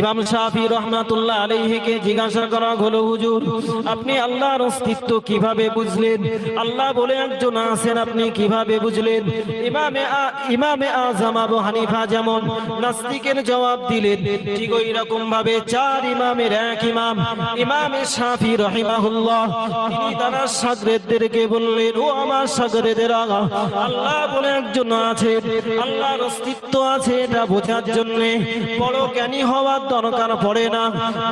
ইমাম শাফি রহমাতুল্লাহ আলাইহিকে জিজ্ঞাসা করা হলো, হুজুর, আপনি আল্লাহর অস্তিত্ব কীভাবে বুঝলেন? আল্লাহ বলে, একজন আছেন, আপনি কীভাবে বুঝলেন? ইমামে ইমামে আজম আবু হানিফা যেমন নাস্তিকের জবাব দিলেন, ঠিক ওই রকম ভাবে চার ইমামের এক ইমাম, ইমামে শাফি রহিমাহুল্লাহ, তিনি তার সাগরেদদেরকে বললেন, ও আমার সাগরেদেরা, আল্লাহ বলে, একজন আছে আল্লাহর অস্তিত্ব আছে এটা বোঝার জন্য বড় জ্ঞানী হওয়ার দরকার পড়ে না।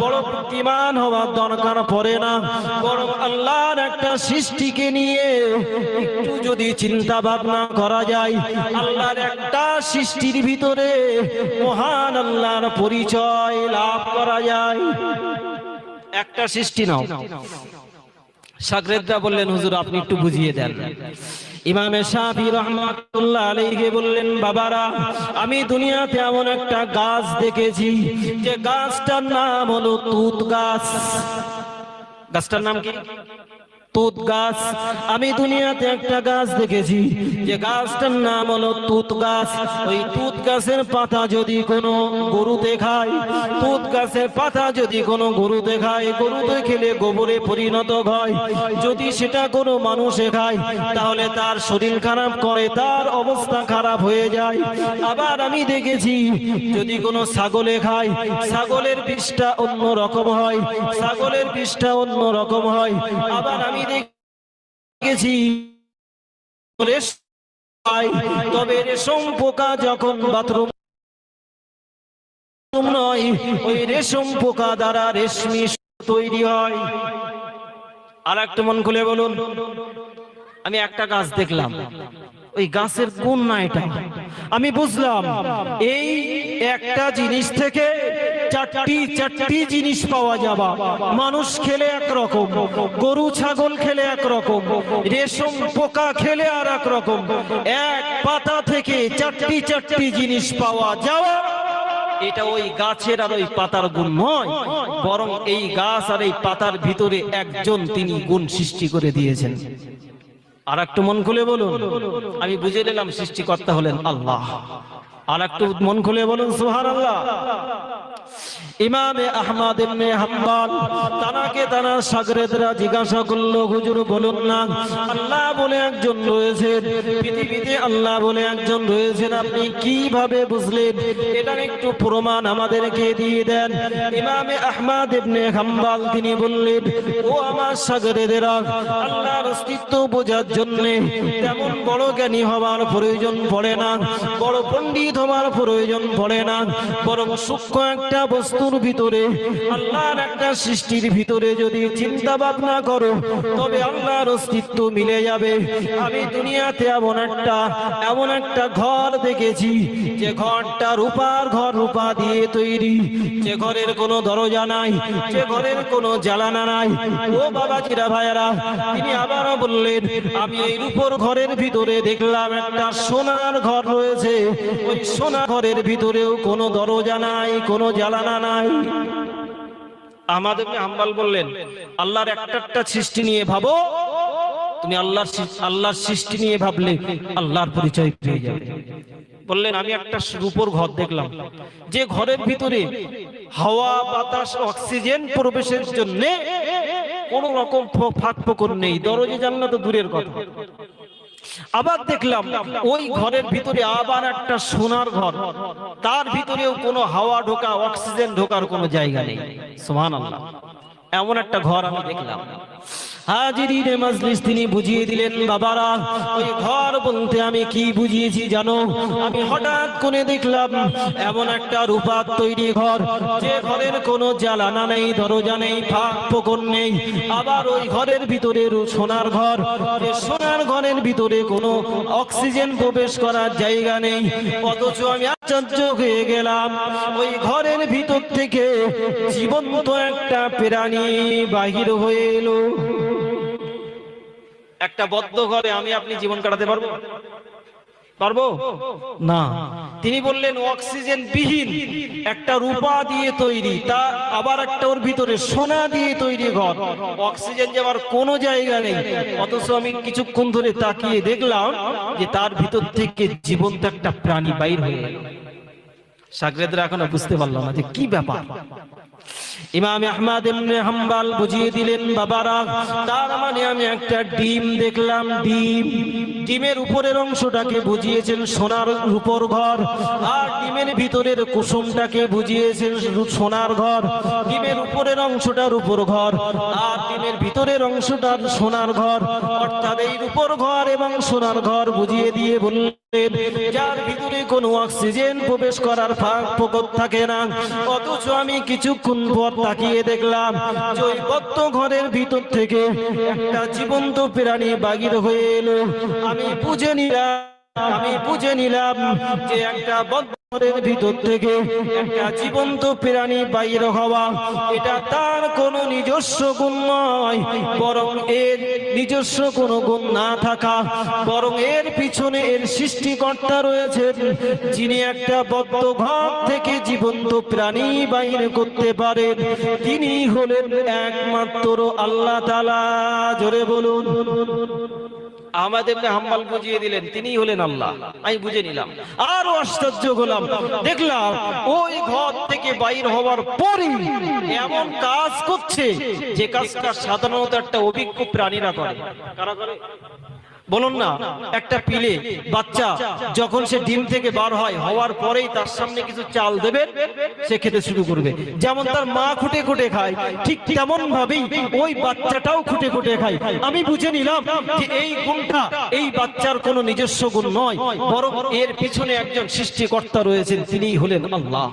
বড় বুদ্ধিমান হওয়ার দরকার পড়ে না। বড় আল্লাহর একটা সৃষ্টিকে নিয়ে একটু যদি চিন্তা ভাবনা করা যায়, আল্লাহর একটা সৃষ্টির ভিতরে মহান আল্লাহর পরিচয় লাভ করা যায়। একটা সৃষ্টি নাও। সাগরেদরা বললেন, হুজুর, আপনি একটু বুঝিয়ে দেন। ইমামে শাফি রহমাতুল্লাহ আলাইহি বললেন, বাবারা, আমি দুনিয়াতে এমন একটা গাছ দেখেছি, যে গাছটার নাম হলো তুত গাছ। গাছটার নাম কি? তুত গাছ। আমি দুনিয়াতে একটা গাছ দেখেছি। যে গাছটার নাম হলো তুত গাছ। ওই তুত গাছের পাতা যদি কোনো গরুতে খায়, তুত গাছের পাতা যদি কোনো গরুতে খায়, গরুতে খেলে গোবরে পরিণত হয়। যদি সেটা কোনো মানুষে খায়, তাহলে তার শরীর খারাপ করে, তার অবস্থা খারাপ হয়ে যায়। আবার আমি দেখেছি, যদি কোনো ছাগলে খায়, ছাগলের বিষটা অন্য রকম হয়, ছাগলের বিষটা অন্য রকম হয়। আবার আমি দেখেছি তবে রেশম পোকা যখন বাথরুম তৈরি হয়। আর একটু মন খুলে বলুন, আমি একটা গাছ দেখলাম। ওই গাছের কোন না এটা? আমি বুঝলাম, এই একটা জিনিস থেকে চারটি চারটি জিনিস পাওয়া যাবা। মানুষ খেলে একরকম, গরু, ছাগল খেলে একরকম, রেশম, পোকা খেলে আর এক রকম এক পাতা থেকে চারটি চারটি জিনিস পাওয়া যাওয়া এটা ওই গাছের আর ওই পাতার গুণ নয়, বরং এই গাছ আর এই পাতার ভিতরে একজন তিনি গুণ সৃষ্টি করে দিয়েছেন। আর একটু মন খুলে বলুন, আমি বুঝে নিলাম সৃষ্টিকর্তা হলেন আল্লাহ। আর একটু মন খুলে বলুন সুহার আল্লাহ ইমামে আহমদ ইবনে হাম্বল তানাকে তারা সাগরেদরা জিজ্ঞাসা করল, হুজুর, বলুন না, আল্লাহ বলে একজন রয়েছেন, পৃথিবীতে আল্লাহ বলে একজন রয়েছেন, আপনি কীভাবে বুঝলেন? এটার একটু প্রমাণ আমাদেরকে দিয়ে দেন। ইমামে আহমদ ইবনে হাম্বল তিনি বললেন, ও আমার সাগরেদেরা আল্লাহর অস্তিত্ব বোঝার জন্য তেমন বড় জ্ঞানী হওয়ার প্রয়োজন পড়ে না, বড় পণ্ডিত হওয়ার প্রয়োজন পড়ে না, বরং সূক্ষ্ম একটা বস্তুর ভিতরে, আল্লাহর একটা সৃষ্টির ভিতরে যদি চিন্তা ভাবনা করো, তবে আল্লাহর অস্তিত্ব মিলে যাবে। আমি দুনিয়াতে এমন একটা এমন একটা ঘর দেখেছি, যে ঘরটা রূপার ঘর রূপা দিয়ে তৈরি। যে ঘরের কোনো দরজা নাই, যে ঘরের কোনো জ্বালানা নাই। ও বাবা চিরা ভাইয়ারা, তিনি আবারও বললেন, আমি এই রূপর ঘরের ভিতরে দেখলাম একটা সোনার ঘর রয়েছে। ওই সোনা ঘরের ভিতরেও কোনো দরজা নাই, কোনো জ্বালানা নাই। আমাদের হাম্বাল বললেন, আল্লাহর একটা সৃষ্টি নিয়ে ভাবো, তুমি আল্লাহর সৃষ্টি নিয়ে ভাবলে আল্লাহর পরিচয় পেয়ে যাবে। বললেন, আমি একটা রূপর ঘর দেখলাম। যে ঘরের ভিতরে হাওয়া, বাতাস, অক্সিজেন প্রবেশের জন্য কোন রকম ফাঁক ফোকর নেই। দরজা জানলা তো দূরের কথা। আবার দেখলাম ওই ঘরের ভিতরে আবার একটা সোনার ঘর। তার ভিতরেও কোনো হাওয়া ঢোকা, অক্সিজেন ঢোকার কোনো জায়গা নেই। সোহান এমন একটা ঘর আমি দেখলাম। হাজিরিনে মজলিস তিনি বুঝিয়ে দিলেন, বাবারা, ওই ঘর বলতে আমি কি বুঝিয়েছি জানো? আমি হঠাৎ করে দেখলাম এমন একটা রূপার তৈরি ঘর। যে ঘরের কোনো জ্বালানা নেই, দরজা নেই, ফাঁক ফোকর নেই। আবার ওই ঘরের ভিতরে সোনার ঘর। সোনার ঘরের ভিতরে কোনো অক্সিজেন প্রবেশ করার জায়গা নেই। অথচ আমি আশ্চর্য হয়ে গেলাম। ওই ঘরের ভিতর থেকে জীবন্ত একটা প্রাণী বাহির হয়ে এলো। একটা বদ্ধ ঘরে আমি আপনি জীবন কাটাতে পারব? পারব? না। তিনি বললেন অক্সিজেন বিহীন একটা রূপা দিয়ে তৈরি, তা আবার একটা ওর ভিতরে সোনা দিয়ে তৈরি ঘর। অক্সিজেন যাওয়ার কোনো জায়গা নেই। অথচ আমি কিছুক্ষণ ধরে তাকিয়ে দেখলাম যে তার ভিতর থেকে জীবন্ত একটা প্রাণী বাইর হয়ে এলো সাগরেদরা এখনও বুঝতে পারল না যে কি ব্যাপার। ইমাম আহমদ ইবনে হাম্বাল বুঝিয়ে দিলেন, বাবারা, তার মানে আমি একটা ডিম দেখলাম, ডিম। ডিমের উপরের অংশটাকে বুঝিয়েছেন সোনার রূপর ঘর, আর ডিমের ভিতরের কুসুমটাকে বুঝিয়েছেন সোনার ঘর। ডিমের উপরের অংশটা রূপর ঘর আর ডিমের ভিতরের অংশটা সোনার ঘর। অর্থাৎ এই রূপর ঘর এবং সোনার ঘর বুঝিয়ে দিয়ে বললেন অক্সিজেন প্রবেশ করার থাকে না, অথচ আমি কিছুক্ষণ তাকিয়ে দেখলাম ঘরের ভিতর থেকে একটা জীবন্ত প্রাণী বাগির হয়ে এলো। আমি নিলাম, আমি বুঝে নিলাম যে একটা এটা তার কোনো নিজস্ব গুণ নয়, বরং এর নিজস্ব কোনো গুণ না থাকা, বরং এর পিছনে এর সৃষ্টিকর্তা রয়েছে যিনি একটা বদ্ধ ঘর থেকে জীবন্ত প্রাণী বাইর করতে পারেন। তিনি হলেন একমাত্র আল্লাহ তালা জোরে বলুন। আমাদের বুঝিয়ে দিলেন তিনি হলেন আল্লাহ। আমি বুঝে নিলাম। আরও আশ্চর্য হলাম। দেখলাম ওই ঘর থেকে বাইর হওয়ার এমন কাজ করছে, যে কাজটা সাধারণত একটা অভিজ্ঞ প্রাণীরা করে। কারা করে? বলুন না, একটা পিলে বাচ্চা যখন সে ডিম থেকে বার হয়, হওয়ার পরেই তার সামনে কিছু চাল দেবে, সে খেতে শুরু করবে। যেমন তার মা খুঁটে খুঁটে খায়, ঠিক তেমন ভাবেই ওই বাচ্চাটাও খুঁটে খুঁটে খায়। আমি বুঝে নিলাম যে এই গুণটা এই বাচ্চার কোনো নিজস্ব গুণ নয়, বরং এর পিছনে একজন সৃষ্টিকর্তা রয়েছেন, তিনিই হলেন আল্লাহ।